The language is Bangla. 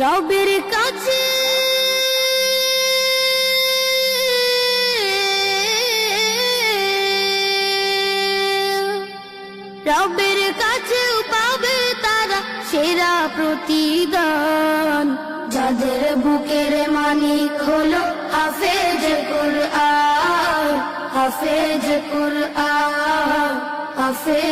রবের কাছে। রবের কাছেও পাবে তারা সেরা প্রতিদান। যাদের বুকের মানিক হলো হাফেজ কুরআন হাফেজ কুরআন, হাফেজ